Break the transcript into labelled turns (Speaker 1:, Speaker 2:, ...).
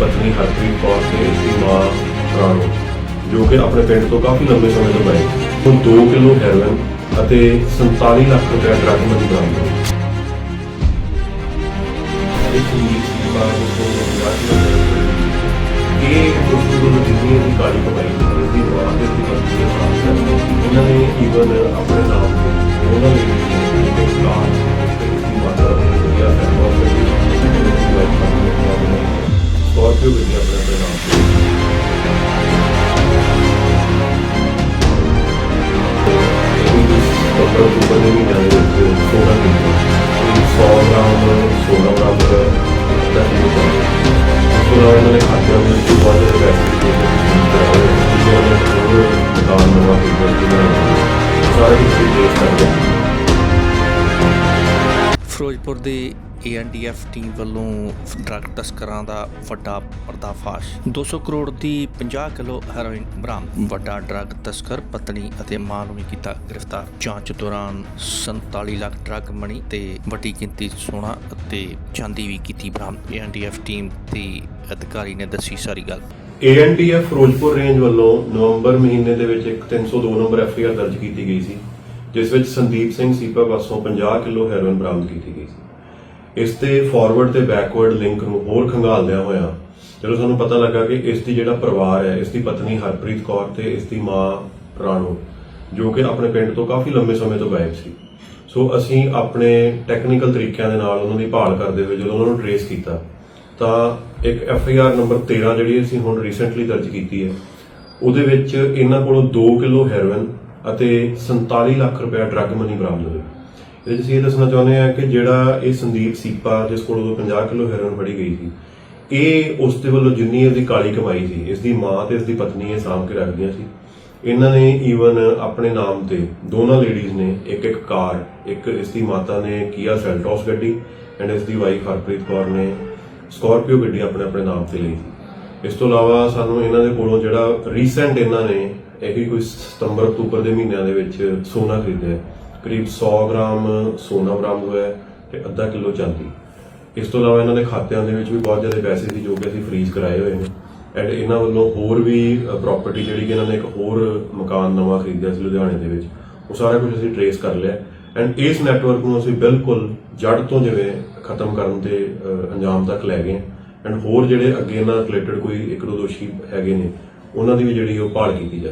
Speaker 1: ਪਤਨੀ ਹਰਪ੍ਰੀਤ ਕੌਰ ਤੇ ਇਸ ਦੀ ਮਾਂ ਰਾਣੋ ਜੋ ਕਿ ਆਪਣੇ ਪਿੰਡ ਤੋਂ ਕਾਫੀ ਲੰਬੇ ਸਮੇਂ ਤੋਂ ਪਏ। ਉਹ 2 ਕਿਲੋ ਹੈਰੋਇਨ ਅਤੇ 47 ਲੱਖ ਰੁਪਏ ਡਰੱਗ ਮਨੀ ਬਰਾਮਦ ਹੋਈ। ਇਸ ਦੀ ਬਾਤ ਤੋਂ ਇਹ ਉਸ ਨੂੰ ਜਿੰਨੀ ਦੀ ਕਾਲੀ ਕਮਾਈ ਸੀ, ਇਸ ਦੀ ਮਾਂ ਤੇ ਇਸ ਦੀ ਪਤਨੀ ਦੇ ਸਾਥ ਹੈ ਇਹਨਾਂ ਨੇ ਈਵਨ ਆਪਣੇ ਨਾਮ ਤੇ ਉਹਨਾਂ ਲਈ ਇੱਕ ਕਾਰ ਡਾਕਟਰ ਅਕਤੂਬਰ ਦੇ ਮਹੀਨੇ ਦੇ ਵਿੱਚ 16 ਕਿਲੋ 100 ਗ੍ਰਾਮ 16 ਗ੍ਰਾਮ ਦਾ ਕਿਲੋ ਇਸ ਤੋਂ ਇਲਾਵਾ ਇਹਨਾਂ ਦੇ ਖਾਤਿਆਂ
Speaker 2: ਫਿਰੋਜ਼ਪੁਰ ਦੇ ਏਐਨਡੀਐਫ ਟੀਮ ਵੱਲੋਂ ਡਰੱਗ ਤਸਕਰਾਂ ਦਾ ਵੱਡਾ ਪਰਦਾਫਾਸ਼। 200 ਕਰੋੜ ਦੀ 50 ਕਿਲੋ ਹੈਰੋਇਨ ਬਰਾਮਦ। ਵੱਡਾ ਡਰੱਗ ਤਸਕਰ, ਪਤਨੀ ਅਤੇ ਮਾਂ ਨੂੰ ਵੀ ਕੀਤਾ ਗ੍ਰਿਫਤਾਰ। ਜਾਂਚ ਦੌਰਾਨ 47 ਲੱਖ ਡਰੱਗ ਮਣੀ ਤੇ ਵੱਡੀ ਗਿਣਤੀ ਸੋਨਾ ਅਤੇ ਚਾਂਦੀ ਵੀ ਕੀਤੀ ਬਰਾਮਦ। ਏਐਨਡੀਐਫ ਟੀਮ ਦੇ ਅਧਿਕਾਰੀ ਨੇ ਦੱਸੀ ਸਾਰੀ ਗੱਲ।
Speaker 1: ਏਐਨਟੀਐਫ ਫਿਰੋਜ਼ਪੁਰ ਰੇਂਜ ਵੱਲੋਂ ਨਵੰਬਰ ਮਹੀਨੇ ਦੇ ਵਿੱਚ ਇੱਕ 302 ਨੰਬਰ ਐਫਆਈਆਰ ਦਰਜ ਕੀਤੀ ਗਈ ਸੀ। ਜਿਸ ਵਿੱਚ ਸੰਦੀਪ ਸਿੰਘ ਸੀਪਾ ਪਾਸੋਂ 50 ਕਿਲੋ ਹੈਰੋਇਨ ਬਰਾਮਦ ਕੀਤੀ ਗਈ ਸੀ। ਇਸ ਤੇ ਫਾਰਵਰਡ ਤੇ ਬੈਕਵਰਡ ਲਿੰਕ ਨੂੰ ਹੋਰ ਖੰਗਾਲਦਿਆਂ ਹੋਇਆ ਜਦੋਂ ਸਾਨੂੰ ਪਤਾ ਲੱਗਾ ਕਿ ਇਸ ਦੀ ਜਿਹੜਾ ਪਰਿਵਾਰ ਹੈ, ਇਸ ਦੀ ਪਤਨੀ ਹਰਪ੍ਰੀਤ ਕੌਰ ਤੇ ਇਸ ਦੀ ਮਾਂ ਰਾਣੋ, ਜੋ ਕਿ ਆਪਣੇ ਪਿੰਡ ਤੋਂ ਕਾਫੀ ਲੰਬੇ ਸਮੇਂ ਤੋਂ ਗਾਇਬ ਸੀ। ਸੋ ਅਸੀਂ ਆਪਣੇ ਟੈਕਨੀਕਲ ਤਰੀਕਿਆਂ ਦੇ ਨਾਲ ਉਹਨਾਂ ਦੀ ਭਾਲ ਕਰਦੇ ਹੋਏ ਜਦੋਂ ਉਹਨਾਂ ਨੂੰ ਟਰੇਸ ਕੀਤਾ, ਤਾਂ ਇੱਕ ਐਫ ਆਈ ਆਰ ਨੰਬਰ 13 ਜਿਹੜੀ ਅਸੀਂ ਹੁਣ ਰੀਸੈਂਟਲੀ ਦਰਜ ਕੀਤੀ ਹੈ, ਉਹਦੇ ਵਿੱਚ ਇਹਨਾਂ ਕੋਲੋਂ 2 ਕਿਲੋ ਹੈਰੋਇਨ ਅਤੇ 47 ਲੱਖ ਰੁਪਏ ਡਰੱਗ ਮਨੀ ਬਰਾਮਦ ਹੋਈ। ਇਹਦੇ ਵਿੱਚ ਅਸੀਂ ਇਹ ਦੱਸਣਾ ਚਾਹੁੰਦੇ ਹਾਂ ਕਿ ਜਿਹੜਾ ਇਹ ਸੰਦੀਪ ਸੀਪਾ, ਜਿਸ ਕੋਲ ਉਦੋਂ 50 ਕਿਲੋ ਹੈਰੋਇਨ ਫੜੀ ਗਈ ਸੀ, ਇਹ ਉਸ ਦੇ ਵੱਲੋਂ ਜਿੰਨੀ ਇਹਦੀ ਕਾਲੀ ਕਮਾਈ ਸੀ ਇਸ ਦੀ ਮਾਂ ਤੇ ਇਸ ਦੀ ਪਤਨੀ ਇਹ ਸਾਂਭ ਕੇ ਰੱਖਦੀਆਂ ਸੀ। ਇਹਨਾਂ ਨੇ ਈਵਨ ਆਪਣੇ ਨਾਮ ਤੇ ਦੋਨਾਂ ਲੇਡੀਜ਼ ਨੇ ਇੱਕ ਇੱਕ ਕਾਰ, ਇੱਕ ਇਸ ਦੀ ਮਾਤਾ ਨੇ ਕੀਆ ਸੈਲਟੋਸ ਗੱਡੀ ਐਂਡ ਇਸ ਦੀ ਵਾਈਫ ਹਰਪ੍ਰੀਤ ਕੌਰ ਨੇ ਸਕਾਰਪੀਓ ਗੱਡੀ ਆਪਣੇ ਆਪਣੇ ਨਾਮ ਤੇ ਲਈ ਸੀ। ਇਸ ਤੋਂ ਇਲਾਵਾ ਸਾਨੂੰ ਇਹਨਾਂ ਦੇ ਕੋਲੋਂ ਜਿਹੜਾ ਰੀਸੈਂਟ ਇਹਨਾਂ ਨੇ ਇਹੀ ਕੋਈ ਸਤੰਬਰ, ਅਕਤੂਬਰ ਦੇ ਮਹੀਨਿਆਂ ਦੇ ਵਿੱਚ ਸੋਨਾ ਖਰੀਦਿਆ ਕਰੀਬ 100 ਗ੍ਰਾਮ ਸੋਨਾ ਬਰਾਮਦ ਹੋਇਆ ਹੈ ਤੇ ਅੱਧਾ ਕਿਲੋ ਚਾਂਦੀ। ਇਸ ਤੋਂ ਇਲਾਵਾ ਇਹਨਾਂ ਦੇ ਖਾਤਿਆਂ ਦੇ ਵਿੱਚ ਵੀ ਬਹੁਤ ਜ਼ਿਆਦਾ ਪੈਸੇ ਸੀ ਜੋ ਕਿ ਅਸੀਂ ਫ੍ਰੀਜ਼ ਕਰਾਏ ਹੋਏ ਨੇ। ਐਂਡ ਇਹਨਾਂ ਵੱਲੋਂ ਹੋਰ ਵੀ ਪ੍ਰਾਪਰਟੀ ਜਿਹੜੀ ਕਿ ਇਹਨਾਂ ਨੇ ਇੱਕ ਹੋਰ ਮਕਾਨ ਨਵਾਂ ਖਰੀਦਿਆ ਸੀ ਲੁਧਿਆਣੇ ਦੇ ਵਿੱਚ, ਉਹ ਸਾਰਾ ਕੁਝ ਅਸੀਂ ਟਰੇਸ ਕਰ ਲਿਆ। ਐਂਡ ਇਸ ਨੈਟਵਰਕ ਨੂੰ ਅਸੀਂ ਬਿਲਕੁਲ ਜੜ ਤੋਂ ਜਿਵੇਂ ਖਤਮ ਕਰਨ ਤੇ ਅੰਜਾਮ ਤੱਕ ਲੈ ਗਏ ਐਂਡ ਹੋਰ ਜਿਹੜੇ ਅੱਗੇ ਨਾਲ ਰਿਲੇਟਡ ਕੋਈ ਇੱਕ ਦੋ ਦੋਸ਼ੀ ਹੈਗੇ ਨੇ, ਉਹਨਾਂ ਦੀ ਵੀ ਜਿਹੜੀ ਉਹ ਭਾਲ ਕੀਤੀ ਜਾਵੇ।